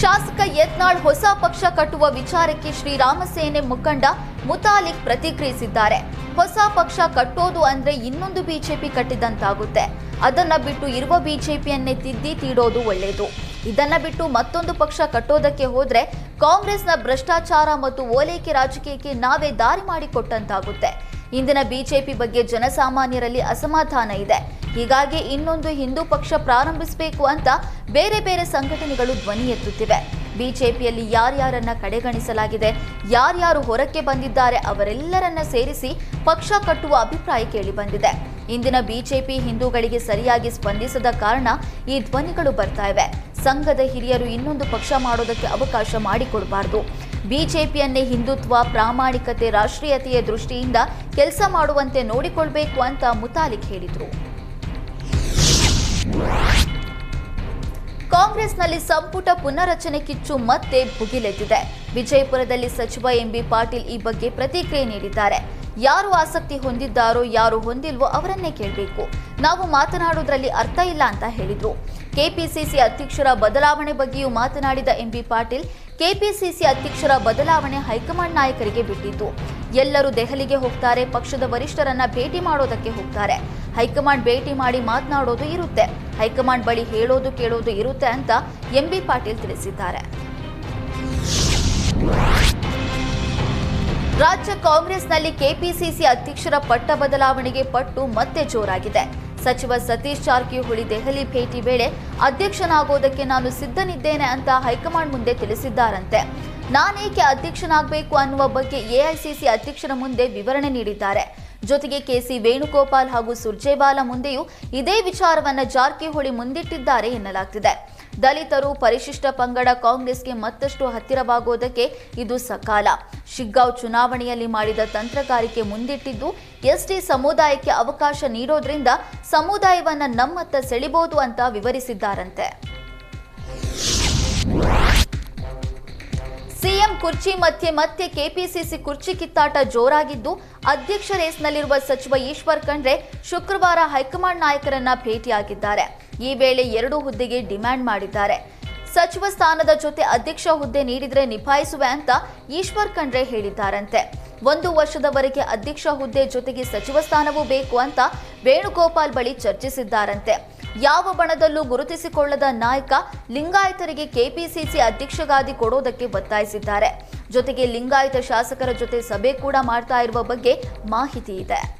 ಶಾಸಕ ಯತ್ನಾಳ್ ಹೊಸ ಪಕ್ಷ ಕಟ್ಟುವ ವಿಚಾರಕ್ಕೆ ಶ್ರೀರಾಮಸೇನೆ ಮುಖಂಡ ಮುತಾಲಿಕ್ ಪ್ರತಿಕ್ರಿಯಿಸಿದ್ದಾರೆ. ಹೊಸ ಪಕ್ಷ ಕಟ್ಟೋದು ಅಂದ್ರೆ ಇನ್ನೊಂದು ಬಿಜೆಪಿ ಕಟ್ಟಿದಂತಾಗುತ್ತೆ. ಅದನ್ನ ಬಿಟ್ಟು ಇರುವ ಬಿಜೆಪಿಯನ್ನೇ ತಿದ್ದಿ ತೀಡೋದು ಒಳ್ಳೆಯದು ಇದನ್ನ ಬಿಟ್ಟು ಮತ್ತೊಂದು ಪಕ್ಷ ಕಟ್ಟೋದಕ್ಕೆ ಹೋದ್ರೆ ಕಾಂಗ್ರೆಸ್ನ ಭ್ರಷ್ಟಾಚಾರ ಮತ್ತು ಓಲೈಕೆ ರಾಜಕೀಯಕ್ಕೆ ನಾವೇ ದಾರಿ ಮಾಡಿಕೊಟ್ಟಂತಾಗುತ್ತೆ. ಇಂದಿನ ಬಿಜೆಪಿ ಬಗ್ಗೆ ಜನಸಾಮಾನ್ಯರಲ್ಲಿ ಅಸಮಾಧಾನ ಇದೆ. ಹೀಗಾಗಿ ಇನ್ನೊಂದು ಹಿಂದೂ ಪಕ್ಷ ಪ್ರಾರಂಭಿಸಬೇಕು ಅಂತ ಬೇರೆ ಬೇರೆ ಸಂಘಟನೆಗಳು ಧ್ವನಿ ಎತ್ತುತ್ತಿವೆ. ಬಿಜೆಪಿಯಲ್ಲಿ ಯಾರ್ಯಾರನ್ನ ಕಡೆಗಣಿಸಲಾಗಿದೆ, ಯಾರ್ಯಾರು ಹೊರಕ್ಕೆ ಬಂದಿದ್ದಾರೆ ಅವರೆಲ್ಲರನ್ನ ಸೇರಿಸಿ ಪಕ್ಷ ಕಟ್ಟುವ ಅಭಿಪ್ರಾಯ ಕೇಳಿಬಂದಿದೆ ಇಂದಿನ ಬಿಜೆಪಿ ಹಿಂದೂಗಳಿಗೆ ಸರಿಯಾಗಿ ಸ್ಪಂದಿಸದ ಕಾರಣ ಈ ಧ್ವನಿಗಳು ಬರ್ತಾ ಇವೆ. ಸಂಘದ ಹಿರಿಯರು ಇನ್ನೊಂದು ಪಕ್ಷ ಮಾಡೋದಕ್ಕೆ ಅವಕಾಶ ಮಾಡಿಕೊಡಬಾರದು. ಬಿಜೆಪಿಯನ್ನೇ ಹಿಂದುತ್ವ, ಪ್ರಾಮಾಣಿಕತೆ, ರಾಷ್ಟ್ರೀಯತೆಯ ದೃಷ್ಟಿಯಿಂದ ಕೆಲಸ ಮಾಡುವಂತೆ ನೋಡಿಕೊಳ್ಬೇಕು ಅಂತ ಮುತಾಲಿಕ್ ಹೇಳಿದರು. ಕಾಂಗ್ರೆಸ್ನಲ್ಲಿ ಸಂಪುಟ ಪುನರಚನೆ ಕಿಚ್ಚು ಮತ್ತೆ ಭುಗಿಲೆದ್ದಿದೆ. ವಿಜಯಪುರದಲ್ಲಿ ಸಚಿವ ಎಂಬಿ ಪಾಟೀಲ್ ಈ ಬಗ್ಗೆ ಪ್ರತಿಕ್ರಿಯೆ ನೀಡಿದ್ದಾರೆ. ಯಾರು ಆಸಕ್ತಿ ಹೊಂದಿದ್ದಾರೋ, ಯಾರು ಹೊಂದಿಲ್ವೋ ಅವರನ್ನೇ ಕೇಳಬೇಕು. ನಾವು ಮಾತನಾಡೋದ್ರಲ್ಲಿ ಅರ್ಥ ಇಲ್ಲ ಅಂತ ಹೇಳಿದರು. ಕೆಪಿಸಿಸಿ ಅಧ್ಯಕ್ಷರ ಬದಲಾವಣೆ ಬಗ್ಗೆಯೂ ಮಾತನಾಡಿದ ಎಂಬಿ ಪಾಟೀಲ್, ಕೆಪಿಸಿಸಿ ಅಧ್ಯಕ್ಷರ ಬದಲಾವಣೆ ಹೈಕಮಾಂಡ್ ನಾಯಕರಿಗೆ ಬಿಟ್ಟಿದ್ದು. ಎಲ್ಲರೂ ದೆಹಲಿಗೆ ಹೋಗ್ತಾರೆ, ಪಕ್ಷದ ವರಿಷ್ಠರನ್ನ ಭೇಟಿ ಮಾಡೋದಕ್ಕೆ ಹೋಗ್ತಾರೆ. ಹೈಕಮಾಂಡ್ ಭೇಟಿ ಮಾಡಿ ಮಾತನಾಡೋದು ಇರುತ್ತೆ. ಹೈಕಮಾಂಡ್ ಬಳಿ ಹೇಳೋದು ಕೇಳೋದು ಇರುತ್ತೆ ಅಂತ ಎಂಬಿ ಪಾಟೀಲ್ ತಿಳಿಸಿದ್ದಾರೆ. ರಾಜ್ಯ ಕಾಂಗ್ರೆಸ್ನಲ್ಲಿ ಕೆಪಿಸಿಸಿ ಅಧ್ಯಕ್ಷರ ಪಟ್ಟ ಬದಲಾವಣೆಗೆ ಪಟ್ಟು ಮತ್ತೆ ಜೋರಾಗಿದೆ. ಸಚಿವ ಸತೀಶ್ ಜಾರಕಿಹೊಳಿ ದೆಹಲಿ ಭೇಟಿ ವೇಳೆ ಅಧ್ಯಕ್ಷನಾಗೋದಕ್ಕೆ ನಾನು ಸಿದ್ಧನಿದ್ದೇನೆ ಅಂತ ಹೈಕಮಾಂಡ್ ಮುಂದೆ ತಿಳಿಸಿದ್ದಾರಂತೆ. ನಾನೇಕೆ ಅಧ್ಯಕ್ಷನಾಗಬೇಕು ಅನ್ನುವ ಬಗ್ಗೆ ಎಐಸಿಸಿ ಅಧ್ಯಕ್ಷರ ಮುಂದೆ ವಿವರಣೆ ನೀಡಿದ್ದಾರೆ. ಜೊತೆಗೆ ಕೆಸಿ ವೇಣುಗೋಪಾಲ್ ಹಾಗೂ ಸುರ್ಜೇವಾಲಾ ಮುಂದೆಯೂ ಇದೇ ವಿಚಾರವನ್ನು ಜಾರಕಿಹೊಳಿ ಮುಂದಿಟ್ಟಿದ್ದಾರೆ ಎನ್ನಲಾಗ್ತಿದೆ. ದಲಿತರು ಪರಿಶಿಷ್ಟ ಪಂಗಡ ಕಾಂಗ್ರೆಸ್ಗೆ ಮತ್ತಷ್ಟು ಹತ್ತಿರವಾಗುವುದಕ್ಕೆ ಇದು ಸಕಾಲ. ಶಿಗ್ಗಾವ್ ಚುನಾವಣೆಯಲ್ಲಿ ಮಾಡಿದ ತಂತ್ರಗಾರಿಕೆ ಮುಂದಿಟ್ಟಿದ್ದು, ಎಸ್ಟಿ ಸಮುದಾಯಕ್ಕೆ ಅವಕಾಶ ನೀಡೋದ್ರಿಂದ ಸಮುದಾಯವನ್ನ ನಮ್ಮತ್ತ ಸೆಳಿಬಹುದು ಅಂತ ವಿವರಿಸಿದ್ದಾರಂತೆ. ಸಿಎಂ ಕುರ್ಚಿ ಮಧ್ಯೆ ಮತ್ತೆ ಕೆಪಿಸಿಸಿ ಕುರ್ಚಿ ಕಿತ್ತಾಟ ಜೋರಾಗಿದ್ದು, ಅಧ್ಯಕ್ಷ ರೇಸ್ನಲ್ಲಿರುವ ಸಚಿವ ಈಶ್ವರ್ ಖಂಡ್ರೆ ಶುಕ್ರವಾರ ಹೈಕಮಾಂಡ್ ನಾಯಕರನ್ನ ಭೇಟಿಯಾಗಿದ್ದಾರೆ. ಈ ವೇಳೆ ಎರಡು ಹುದ್ದೆಗೆ ಡಿಮ್ಯಾಂಡ್ ಮಾಡಿದ್ದಾರೆ. ಸಚಿವ ಸ್ಥಾನದ ಜೊತೆ ಅಧ್ಯಕ್ಷ ಹುದ್ದೆ ನೀಡಿದರೆ ನಿಭಾಯಿಸುವೆ ಅಂತ ಈಶ್ವರ್ ಖಂಡ್ರೆ ಹೇಳಿದ್ದಾರಂತೆ. ಒಂದು ವರ್ಷದವರೆಗೆ ಅಧ್ಯಕ್ಷ ಹುದ್ದೆ ಜೊತೆಗೆ ಸಚಿವ ಸ್ಥಾನವೂ ಬೇಕು ಅಂತ ವೇಣುಗೋಪಾಲ್ ಬಳಿ ಚರ್ಚಿಸಿದ್ದಾರಂತೆ. ಯಾವ ಬಣದಲ್ಲೂ ಗುರುತಿಸಿಕೊಳ್ಳದ ನಾಯಕ ಲಿಂಗಾಯತರಿಗೆ ಕೆಪಿಸಿಸಿ ಅಧ್ಯಕ್ಷಗಾದಿ ಕೊಡೋದಕ್ಕೆ ಒತ್ತಾಯಿಸಿದ್ದಾರೆ. ಜೊತೆಗೆ ಲಿಂಗಾಯತ ಶಾಸಕರ ಜೊತೆ ಸಭೆ ಕೂಡ ಮಾಡ್ತಾ ಇರುವ ಬಗ್ಗೆ ಮಾಹಿತಿ ಇದೆ.